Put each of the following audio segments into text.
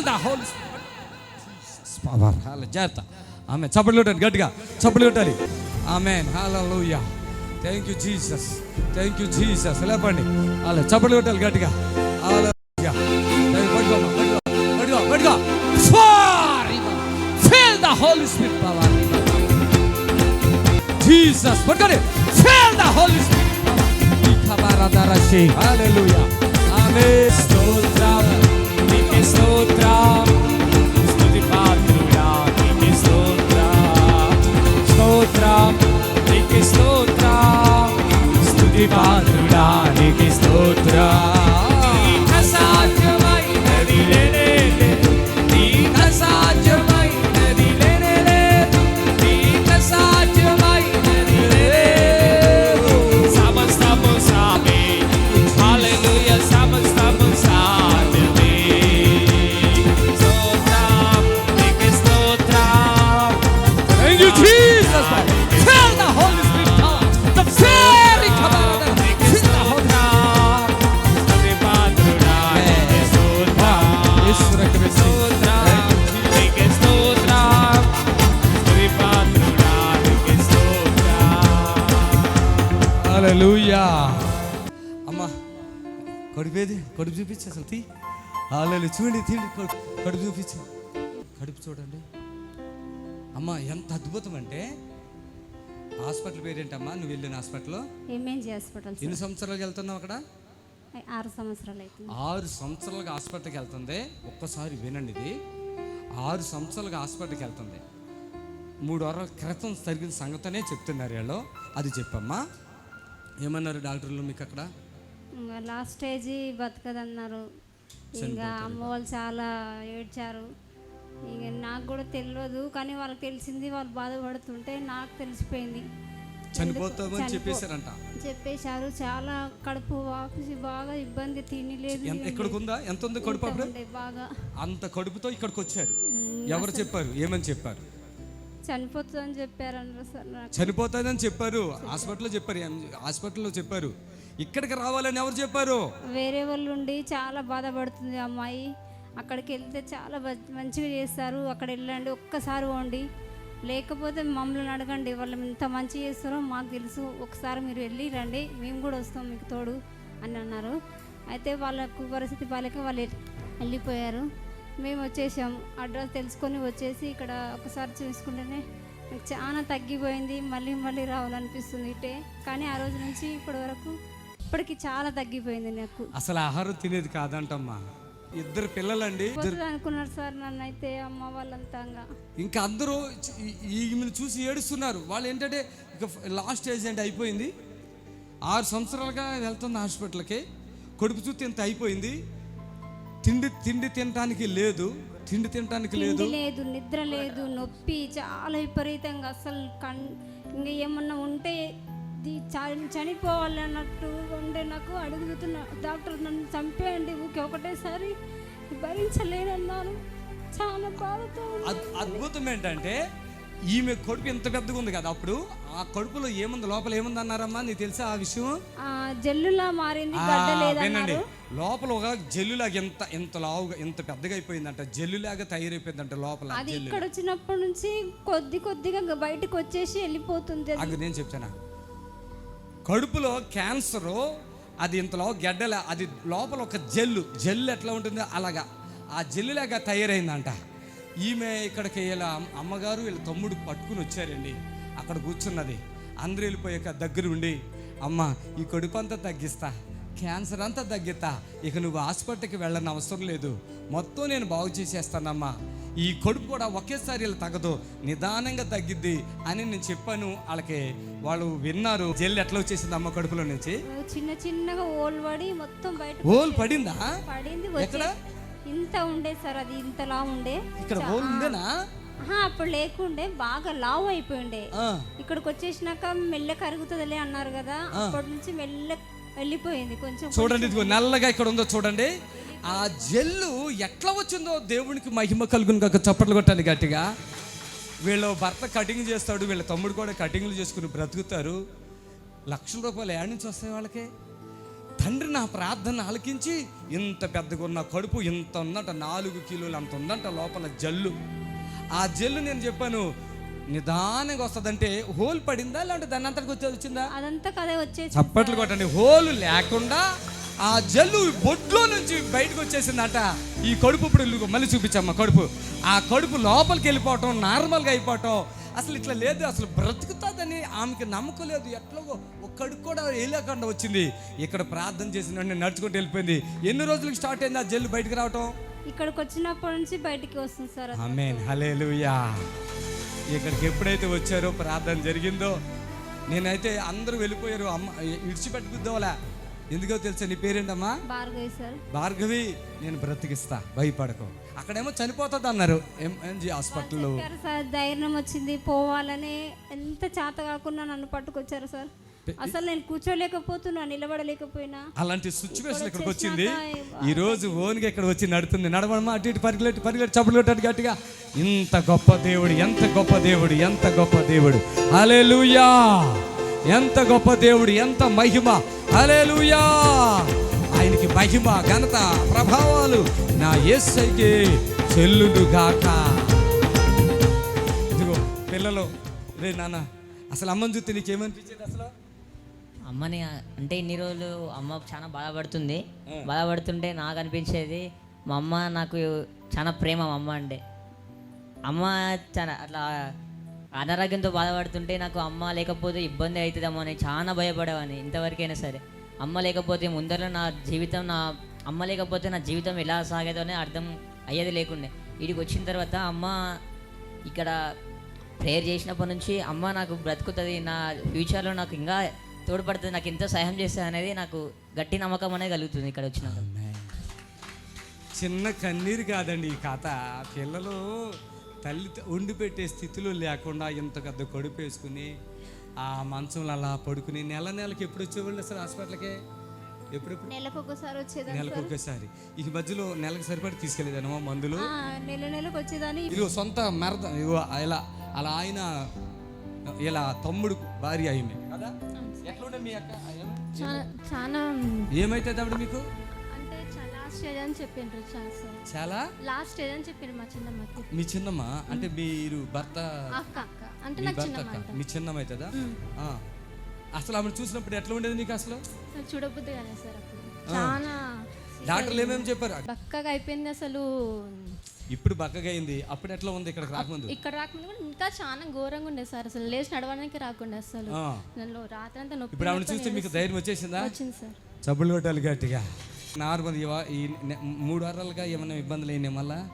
Feel the holy power హాల జాగ్రత్త ఆమె చప్పట్లు కొట్టాలి గట్టిగా. చప్పట్లు కొట్టాలి ఆమె hallelujah thank you Jesus thank you Jesus లేపండి. అలా చప్పట్లు కొట్టాలి గట్టిగా. హోల్ స్పిరిట్ పవర్ జీసస్ పట్టుకోండి. Feel the holy spirit hallelujah amen స్తోత్రం నీకే స్తోత్రం కడుపేది కడుపు చూపించు అసలు తీ. హాలలు చూడండి తిండి కడుపు చూపించు కడుపు చూడండి. అమ్మా ఎంత అద్భుతం అంటే హాస్పిటల్ పేరేంటమ్మా? నువ్వు వెళ్ళిన హాస్పిటల్లో? ఎంఎన్జీ హాస్పిటల్ ఎన్ని సంవత్సరాలు వెళ్తున్నావు అక్కడ. ఆరు సంవత్సరాలు ఆరు సంవత్సరాలుగా హాస్పిటల్కి వెళ్తుంది. ఒక్కసారి వినండి ఇది. ఆరు సంవత్సరాలుగా హాస్పిటల్కి వెళ్తుంది. మూడు వారాల క్రితం జరిగిన సంగతనే చెప్తున్నారు వీళ్ళు. అది చెప్పమ్మా. ఏమన్నారు డాక్టర్లు మీకు అక్కడ? లాస్ట్ స్టేజ్ బతకదన్నారు. ఇంకా అమ్మ వాళ్ళు చాలా ఏడ్చారు. ఇక నాకు కూడా తెలియదు కానీ వాళ్ళకి తెలిసింది వాళ్ళు బాధపడుతుంటే నాకు తెలిసిపోయింది. చనిపోతామని చనిపో- చెప్పేశారంట. చెప్పేశారు. చాలా కడుపు వాపసి బాగా ఇబ్బంది తినలేదు ఎక్కడికి ఉందా? ఎంత ఉంది కడుపు అప్పుడు? బాగా. అంత కడుపుతో ఇక్కడికి వచ్చారు. ఎవరు చెప్పారు? ఏమని చెప్పారు? చనిపోతుందని నాకు. చనిపోతాదని చెప్పారు. హాస్పిటల్లో చెప్పారు హాస్పిటల్లో చెప్పారు. ఇక్కడికి రావాలని ఎవరు చెప్పారు? వేరే వాళ్ళు ఉండి చాలా బాధపడుతుంది అమ్మాయి. అక్కడికి వెళ్తే చాలా మంచిగా చేస్తారు. అక్కడ వెళ్ళండి ఒక్కసారి వండి లేకపోతే మమ్మల్ని అడగండి వాళ్ళు ఇంత మంచి చేస్తారో మాకు తెలుసు. ఒకసారి మీరు వెళ్ళి రండి మేము కూడా వస్తాం మీకు తోడు అని అన్నారు. అయితే వాళ్ళకు పరిస్థితి బాలేక వాళ్ళు వెళ్ళిపోయారు. మేము వచ్చేసాం అడ్రస్ తెలుసుకొని వచ్చేసి ఇక్కడ ఒకసారి చూసుకుంటేనే నాకు చాలా తగ్గిపోయింది. మళ్ళీ మళ్ళీ రావాలనిపిస్తుంది ఇటే. కానీ ఆ రోజు నుంచి ఇప్పటి వరకు ఇప్పటికి చాలా తగ్గిపోయింది నాకు. అసలు ఆహారం తినేది కాదంటమ్మా. ఇద్దరు పిల్లలండి. ఇద్దరు పోతుంది అనుకున్నారు సార్ నన్ను అయితే అమ్మ వాళ్ళంతా ఇంకా. అందరూ ఈమెను చూసి ఏడుస్తున్నారు. వాళ్ళు ఏంటంటే ఇక లాస్ట్ ఏజ్ అంటే అయిపోయింది. ఆరు సంవత్సరాలుగా వెళ్తుంది హాస్పిటల్కి. కడుపు చూస్తే ఇంత అయిపోయింది. తిండి తిండి తినటానికి లేదు. తిండి తినటానికి లేదు. లేదు నిద్ర లేదు నొప్పి చాలా విపరీతంగా అసలు కన్ ఇంకా ఏమన్నా ఉంటే ఇది చ- చనిపోవాలి అన్నట్టు ఉండే నాకు అడుగుతున్నా డాక్టర్ నన్ను చంపేయండి ఊకే ఒకటేసారి భరించలేనన్నాను. చాలా బాధతో అద్భుతం ఏంటంటే ఈమె కడుపు ఇంత పెద్దగా ఉంది కదా అప్పుడు ఆ కడుపులో ఏముంది లోపల ఏముంది అన్నారమ్మా నీకు తెలుసా ఆ విషయం? ఆ, జల్లులా మారింది వినండి. లోపల ఒక జల్లులాగా ఎంత ఎంత లావుగా ఎంత పెద్దగా అయిపోయిందంట జల్లులాగా తయారైపోయిందంట లోపల అది ఇక్కడ వచ్చినప్పటి నుంచి కొద్ది కొద్దిగా బయటకు వచ్చేసి వెళ్ళిపోతుంది అది. నేను చెప్తానా? కడుపులో క్యాన్సరు అది ఇంతలో గెడ్డల అది లోపల ఒక జెల్లు జెల్లు ఎట్లా ఉంటుందో అలాగా. ఆ జెల్లులాగా తయారైందంట. ఈమె ఇక్కడికి ఇలా అమ్మగారు వీళ్ళ తమ్ముడు పట్టుకుని వచ్చారండి. అక్కడ కూర్చున్నది. అందరూ వెళ్ళిపోయాక దగ్గర ఉండి అమ్మ ఈ కడుపు అంతా తగ్గిస్తా క్యాన్సర్ అంతా తగ్గిస్తా ఇక నువ్వు హాస్పిటల్కి వెళ్ళని అవసరం లేదు. మొత్తం నేను బాగు చేసేస్తానమ్మా. ఈ కడుపు కూడా ఒకేసారి ఇలా తగ్గదు నిదానంగా తగ్గిద్ది అని నేను చెప్పాను వాళ్ళకి. వాళ్ళు విన్నారు జెల్ ఎట్లా వచ్చేసింది అమ్మ కడుపులో నుంచి? చిన్న చిన్నగా ఓల్ పడి మొత్తం బయట ఓల్ పడిందా. పడింది? ఎక్కడ? ఇంత ఉండే సార్ అది ఇంతలా ఉండే. ఇక్కడ ఓల్ ఉందేనా అప్పుడు లేకుండే బాగా లావు అయిపోయిండే. ఇక్కడికి వచ్చేసినాక మెల్ల కరుగుతుందిలే అన్నారు కదా అప్పటి నుంచి మెల్ల వెళ్ళిపోయింది కొంచెం చూడండి నల్లగా ఇక్కడ ఉందో చూడండి. ఆ జెల్లు ఎట్లా వచ్చిందో దేవునికి మహిమ కలుగును కాక చప్పట్లు కొట్టాలి గట్టిగా. వీళ్ళ భర్త కటింగ్ చేస్తాడు వీళ్ళ తమ్ముడు కూడా కటింగ్లు చేసుకుని బ్రతుకుతారు. లక్షల రూపాయలు ఏడు నుంచి వస్తాయి వాళ్ళకి. తండ్రి నా ప్రార్థన ఆలకించి ఇంత పెద్దగా ఉన్న కడుపు ఇంత ఉందంట నాలుగు కిలోలు అంత ఉందంట లోపల జల్లు. ఆ జల్లు నేను చెప్పాను నిదానంగా వస్తుందంటే హోల్ పడిందా లేదంటే దాని అంతటికి వచ్చేది వచ్చిందా? అదంతా కదే వచ్చేసి చప్పట్లు కొట్టండి హోల్ లేకుండా ఆ జల్లు బొడ్లో నుంచి బయటకు వచ్చేసిందట. ఈ కడుపు ఇప్పుడు మళ్ళీ చూపించమ్మా కడుపు. ఆ కడుపు లోపలికి వెళ్ళిపోవటం నార్మల్గా అయిపోవటం అసలు ఇట్లా లేదు అసలు బ్రతుకుతుందని ఆమెకి నమ్మకం లేదు. ఎట్లాగో ఒక కడుపు కూడా వేయలేకుండా వచ్చింది. ఇక్కడ ప్రార్థన చేసిన నడుచుకుంటూ వెళ్ళిపోయింది. ఎన్ని రోజులకి స్టార్ట్ అయింది ఆ జల్లు బయటకు రావటం? ఇక్కడికి వచ్చినప్పటి నుంచి బయటికి వస్తుంది సార్. ఆమెన్ హలేలుయా ఇక్కడికి ఎప్పుడైతే వచ్చారో ప్రార్థన జరిగిందో నేనైతే అందరూ వెళ్ళిపోయారు. అమ్మ విడిచిపెట్టుకుద్దాంలా ఎందుకో తెలుసా నీ పేరేంటమ్మా? భార్గవి సార్. భార్గవి నేను బ్రతికిస్తా భయపడకు. అక్కడేమో చనిపోతుంది అన్నారు హాస్పిటల్లో. సార్ ధైర్యం వచ్చింది పోవాలని ఎంత చేత కాకుండా నన్ను పట్టుకొచ్చారు సార్. అసలు నేను కూర్చోలేకపోతున్నా నిలబడలేకపోయినా. అలాంటి సిచ్యువేషన్ ఇక్కడికి వచ్చింది. ఈ రోజు ఓన్గా ఇక్కడ వచ్చి నడుతుంది. నడవడమా? అటు ఇటు పరిగెట్టి పరిగెట్టి చప్పుడు కొట్టాడు గట్టిగా. ఇంత గొప్ప దేవుడు ఎంత గొప్ప దేవుడు ఎంత గొప్ప దేవుడు. హల్లెలూయా! ఎంత గొప్ప దేవుడు ఎంత మహిమ! హల్లెలూయా. ఆయనకి మహిమ ఘనత ప్రభావాలు నా యేసైకి చెల్లును గాక. ఇదిగో పిల్లలు రే నాన్న అసలు అమ్మని చూస్తే నీకేమనిపించేది అసలు? అమ్మని అంటే ఇన్ని రోజులు అమ్మ చాలా బాధపడుతుంది. బాధపడుతుంటే నాకు అనిపించేది మా అమ్మ నాకు చాలా ప్రేమ మా అమ్మ అంటే. అమ్మ చాలా అట్లా అనారోగ్యంతో బాధపడుతుంటే నాకు అమ్మ లేకపోతే ఇబ్బంది అవుతుందేమో అని చాలా భయపడేవాడిని. ఇంతవరకైనా సరే. అమ్మ లేకపోతే ముందర నా జీవితం నా అమ్మ లేకపోతే నా జీవితం ఎలా సాగేదో అని అర్థం అయ్యేది లేకుండే. వీడికి వచ్చిన తర్వాత అమ్మ ఇక్కడ ప్రేయర్ చేసినప్పటి నుంచి అమ్మ నాకు బ్రతుకుతుంది నా ఫ్యూచర్లో నాకు ఇంకా తోడ్పడుతుంది నాకు ఎంత సహాయం చేస్తుంది అనేది నాకు గట్టి నమ్మకం అనేది కలుగుతుంది ఇక్కడ వచ్చిన చిన్న కన్నీరు కాదండి ఈ కథ. పిల్లలు తల్లి వండి పెట్టే స్థితిలో లేకుండా ఇంత పెద్ద కడుపు వేసుకుని ఆ మంచంలో అలా పడుకుని నెల నెలకి ఎప్పుడు వచ్చేవాళ్ళు అసలు హాస్పిటల్కి? ఎప్పుడెప్పుడు? నెలకు ఒకసారి వచ్చేదాన్ని నెలకు ఒకేసారి ఈ మధ్యలో నెలకు సరిపడి తీసుకెళ్ళేదానమ్మా మందులు? ఆ, నెల నెలకు వచ్చేదాన్ని. ఇదిగో సొంత మరద ఇలా అలా ఆయన ఇలా తమ్ముడు భార్య అయింది కదా? ఎట్లుండే మీ అక్క? చాలా చాలా ఏమైతే ఆవిడ మీకు? లాస్ట్ స్టేజ్ అని చెప్పిండ్రు చాలా సార్ చాలా? లాస్ట్ స్టేజ్ అని చెప్పిండ్రు మా చిన్నమ్మకి. మీ చిన్నమ్మ? అంటే మీరు భర్త అక్క అక్క. అంటే మీ నాకు భర్త చిన్నమ్మ అక్క. మీ చిన్నమ్మ అవుతుందా? ఆ. అసలు ఆమెను చూసినప్పుడు ఎట్లా ఉండేది నీకు అసలు? చూడబుద్ది కానీ సార్ అప్పుడు. చాలా డాక్టర్లు ఏమేమి చెప్పారు? బక్కగా అయిపోయింది అసలు. ఇప్పుడు బక్కగా అయింది. అప్పుడు ఎట్లా ఉంది ఇక్కడికి రాకముందు? ఇక్కడ రాకముందు కూడా ఇంకా చాలా ఘోరంగా ఉండే సార్ అసలు. లేచి నడవడానికి రాకుండా అసలు. ఆ. నన్ను రాత్రి అంతా నొప్పి ఇప్పుడు చూస్తే మీకు ధైర్యం వచ్చేసిందా? వచ్చింది సార్. చప్పులు కొట్టాలి గట్టిగా. నార్మల్ ఈ మూడు వారాలుగా ఏమైనా ఇబ్బందులు అయినాయి మళ్ళా?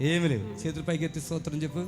ఏమి లేవు. చేతులు పైకి ఎత్తి స్తోత్రం చెప్పు.